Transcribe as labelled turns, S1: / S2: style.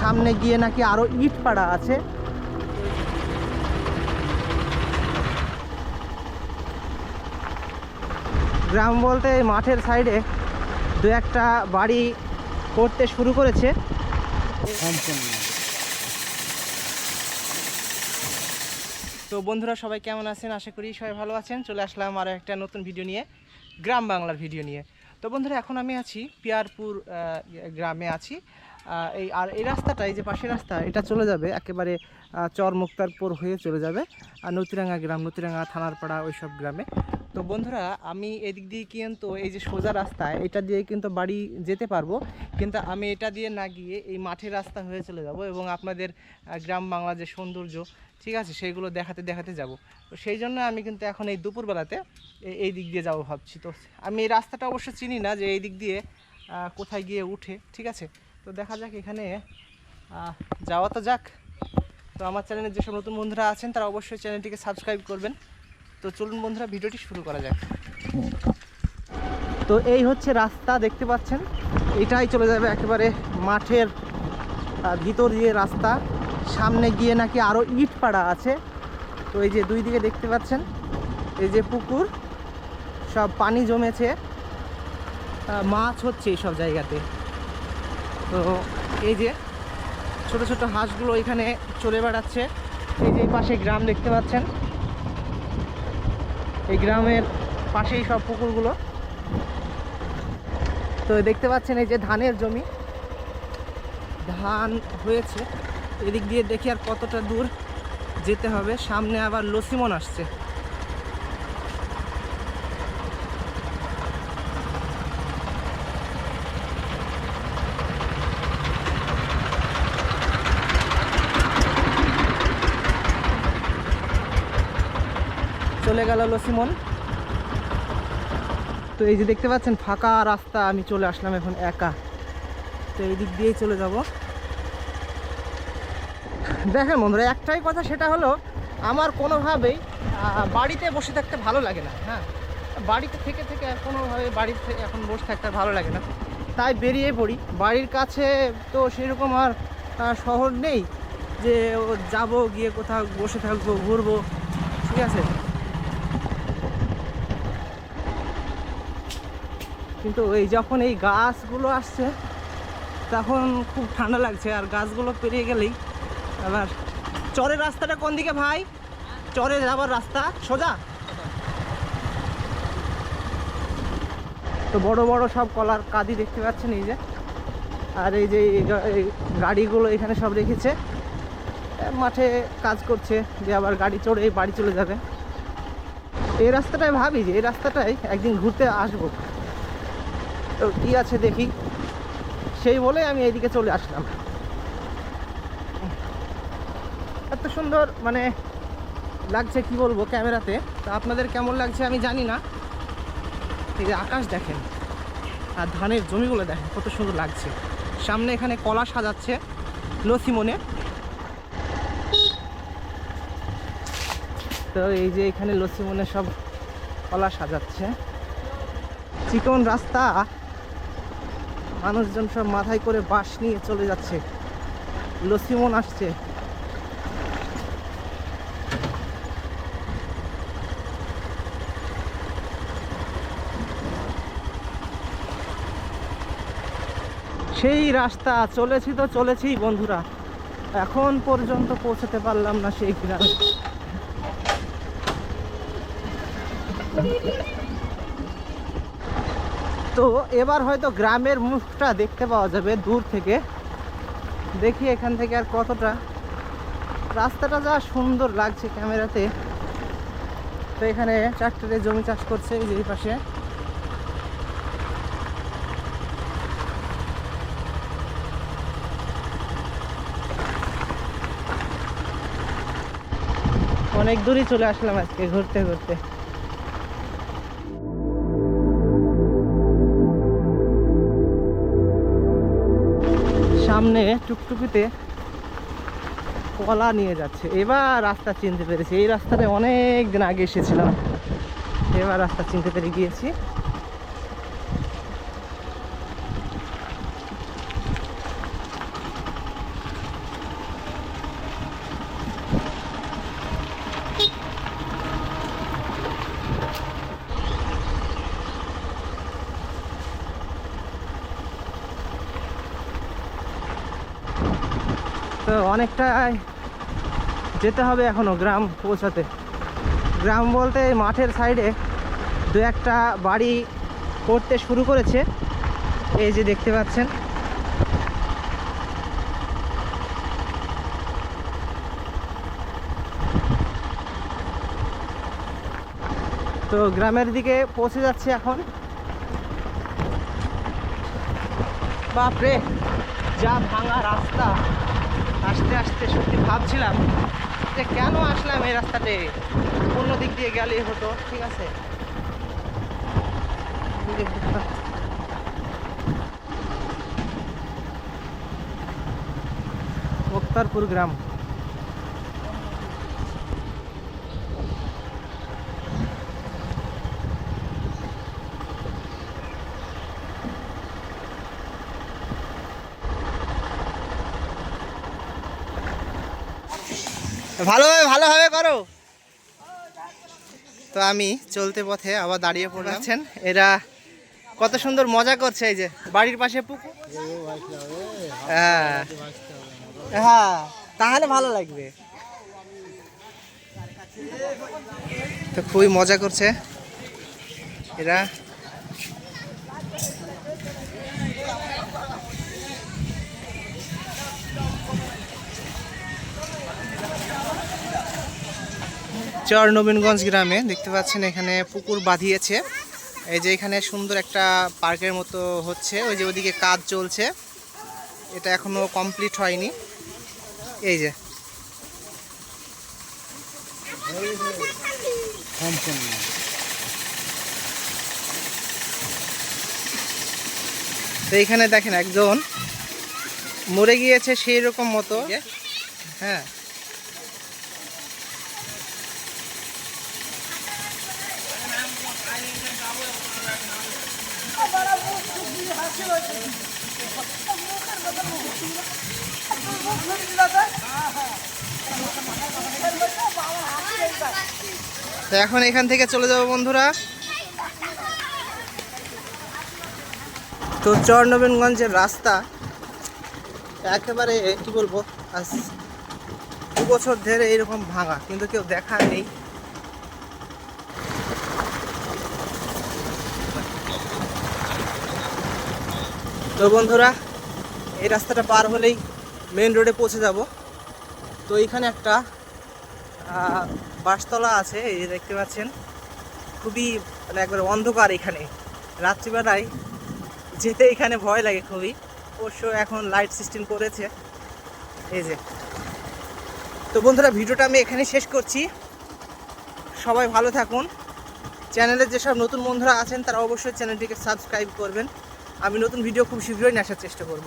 S1: সামনে গিয়ে নাকি আরও ইট পাড়া আছে। গ্রাম বলতে মাঠের সাইডে দু একটা বাড়ি করতে শুরু করেছে। তো বন্ধুরা সবাই কেমন আছেন? আশা করি সবাই ভালো আছেন। চলে আসলাম আরও একটা নতুন ভিডিও নিয়ে, গ্রাম বাংলার ভিডিও নিয়ে। তো বন্ধুরা, এখন আমি আছি পিয়ারপুর গ্রামে আছি। এই আর এই রাস্তাটা, এই যে পাশের রাস্তা, এটা চলে যাবে, একেবারে চর মুক্তারপুর হয়ে চলে যাবে, আর নতিরাঙ্গা গ্রাম, নতিরাঙ্গা থানার পাড়া ওইসব গ্রামে। তো বন্ধুরা, আমি এদিক দিয়ে কিন্তু এই যে সোজা রাস্তা, এটা দিয়ে কিন্তু বাড়ি যেতে পারব, কিন্তু আমি এটা দিয়ে না গিয়ে এই মাঠের রাস্তা হয়ে চলে যাব এবং আপনাদের গ্রাম বাংলা যে সৌন্দর্য, ঠিক আছে, সেইগুলো দেখাতে দেখাতে যাব। তো সেই জন্য আমি কিন্তু এখন এই দুপুরবেলাতে এই দিক দিয়ে যাব ভাবছি। তো আমি এই রাস্তাটা অবশ্য চিনি না যে এই দিক দিয়ে কোথায় গিয়ে উঠে, ঠিক আছে? তো দেখা যাক এখানে যাওয়া তো যাক। তো আমার চ্যানেলে যেসব নতুন বন্ধুরা আছেন, তারা অবশ্যই চ্যানেলটিকে সাবস্ক্রাইব করবেন। তো চলুন বন্ধুরা, ভিডিওটি শুরু করা যাক। তো এই হচ্ছে রাস্তা, দেখতে পাচ্ছেন? এটাই চলে যাবে একেবারে মাঠের ভিতর দিয়ে রাস্তা। সামনে গিয়ে নাকি আরও ইট পাড়া আছে। তো এই যে দুই দিকে দেখতে পাচ্ছেন? এই যে পুকুর, সব পানি জমেছে। মাছ হচ্ছে এই সব জায়গাতে। তো এই যে ছোট ছোট হাঁসগুলো এখানে চলে বেড়াচ্ছে। এই যে পাশে গ্রাম দেখতে পাচ্ছেন। এই গ্রামের পাশেই সব পুকুরগুলো। তো দেখতে পাচ্ছেন এই যে ধানের জমি। ধান হয়েছে। এদিক দিয়ে দেখি আর কতটা দূর যেতে হবে। সামনে আবার লসিমন আসছে। চলে গেল লসিমন তো এই যে দেখতে পাচ্ছেন, ফাঁকা রাস্তা, আমি চলে আসলাম এখন একা। তো এই দিক দিয়েই চলে যাব। দেখেন বন্ধুরা, একটাই কথা, সেটা হলো আমার কোনোভাবেই বাড়িতে বসে থাকতে ভালো লাগে না হ্যাঁ? বাড়িতে থেকে থেকে কোনোভাবে বাড়িতে এখন বসে থাকতে ভালো লাগে না। তাই বেরিয়ে পড়ি। বাড়ির কাছে তো সেরকম আর শহর নেই যে যাব, গিয়ে কোথাও বসে থাকব, ঘুরবো, ঠিক আছে? কিন্তু এই যখন এই গাছগুলো আসছে, তখন খুব ঠান্ডা লাগছে আর গাছগুলো পেরিয়ে গেলেই। আবার চরের রাস্তাটা কোন দিকে ভাই? চরে যাবার রাস্তা, সোজা? তো বড় বড় সব কলার কাদি দেখতে পাচ্ছেন এই যে। আর এই যে গাড়িগুলো এখানে সব রেখেছে। মাঠে কাজ করছে যে আবার গাড়ি চড়ে বাড়ি চলে যাবে। এই রাস্তাটাই ভাবি যে, এই রাস্তাটাই একদিন ঘুরতে আসব। তো কী আছে দেখি। সেই বলে আমি এইদিকে চলে আসলাম। এত সুন্দর মানে লাগছে কি বলব ক্যামেরাতে? তা আপনাদের কেমন লাগছে আমি জানি না। এই যে আকাশ দেখেন, আর ধানের জমিগুলো দেখেন, কত সুন্দর লাগছে। সামনে এখানে কলা সাজাচ্ছে লসিমনে তো এই যে এখানে লসিমনে সব কলা সাজাচ্ছে। চিকন রাস্তা। মানুষজন সব মাথায় করে বাঁশ নিয়ে চলে যাচ্ছে। লসিমন আসছে। সেই রাস্তা, চলেছি তো চলেছি বন্ধুরা। এখন পর্যন্ত পৌঁছাতে পারলাম না সেই গ্রামে তো এবার হয়তো গ্রামের মুখটা দেখতে পাওয়া যাবে দূর থেকে। দেখি এখান থেকে আর কতটা। রাস্তাটা যা সুন্দর লাগছে ক্যামেরাতে। তো এখানে ট্রাক্টরে জমি চাষ করছে এই পাশে। অনেক দূরই চলে আসলাম আজকে ঘুরতে ঘুরতে। সামনে টুকটুকিতে কলা নিয়ে যাচ্ছে। এবার রাস্তা চিনতে পেরেছি। এই রাস্তাতে অনেক দিন আগে এসেছিলাম। এবার রাস্তা চিনতে পেরে গিয়েছি। অনেকটাই যেতে হবে এখনও গ্রাম পৌঁছাতে। গ্রাম বলতে মাঠের সাইডে দু একটা বাড়ি করতে শুরু করেছে। এই যে দেখতে পাচ্ছেন। তো গ্রামের দিকে পৌঁছে যাচ্ছে এখন। বাপরে, যা ভাঙা রাস্তা। আস্তে আসতে সত্যি ভাবছিলাম যে কেন আসলাম এই রাস্তাতে? অন্য দিক দিয়ে গেলেই হতো, ঠিক আছে? মুক্তারপুর গ্রাম। ভালোভাবে ভালোভাবে করো। তো আমি চলতে পথে আবার দাঁড়িয়ে পড়লাম। এরা কত সুন্দর মজা করছে এই যে বাড়ির পাশে পুকুর। হ্যাঁ। হ্যাঁ তাহলে ভালো লাগবে। তো খুবই মজা করছে। এরা চর নবীনগঞ্জ গ্রামে দেখতে পাচ্ছেন এখানে পুকুর বাঁধিয়েছে। এই যে এখানে সুন্দর একটা পার্কের মতো হচ্ছে, ওই যে ওদিকে কাজ চলছে। এটা এখনও কমপ্লিট হয়নি। এই যে। তো এইখানে দেখেন একজন মরে গিয়েছে সেই রকম মতো। হ্যাঁ। তো এখন এখান থেকে চলে যাব বন্ধুরা। তো চর নবীনগঞ্জের রাস্তা একেবারে, কি বলব দু বছর ধরে এরকম ভাঙা, কিন্তু কেউ দেখা নেই। তো বন্ধুরা, এই রাস্তাটা পার হলেই মেন রোডে পৌঁছে যাব। তো এইখানে একটা বাসতলা আছে, এই যে দেখতে পাচ্ছেন। খুবই মানে একবার অন্ধকার এখানে। রাত্রিবেলায় যেতে এখানে ভয় লাগে খুবই। অবশ্য এখন লাইট সিস্টেম করেছে। এই যে। তো বন্ধুরা, ভিডিওটা আমি এখানে শেষ করছি। সবাই ভালো থাকুন। চ্যানেলের যেসব নতুন বন্ধুরা আছেন, তারা অবশ্যই চ্যানেলটিকে সাবস্ক্রাইব করবেন। আমি নতুন ভিডিও খুব শীঘ্রই আসার চেষ্টা করব।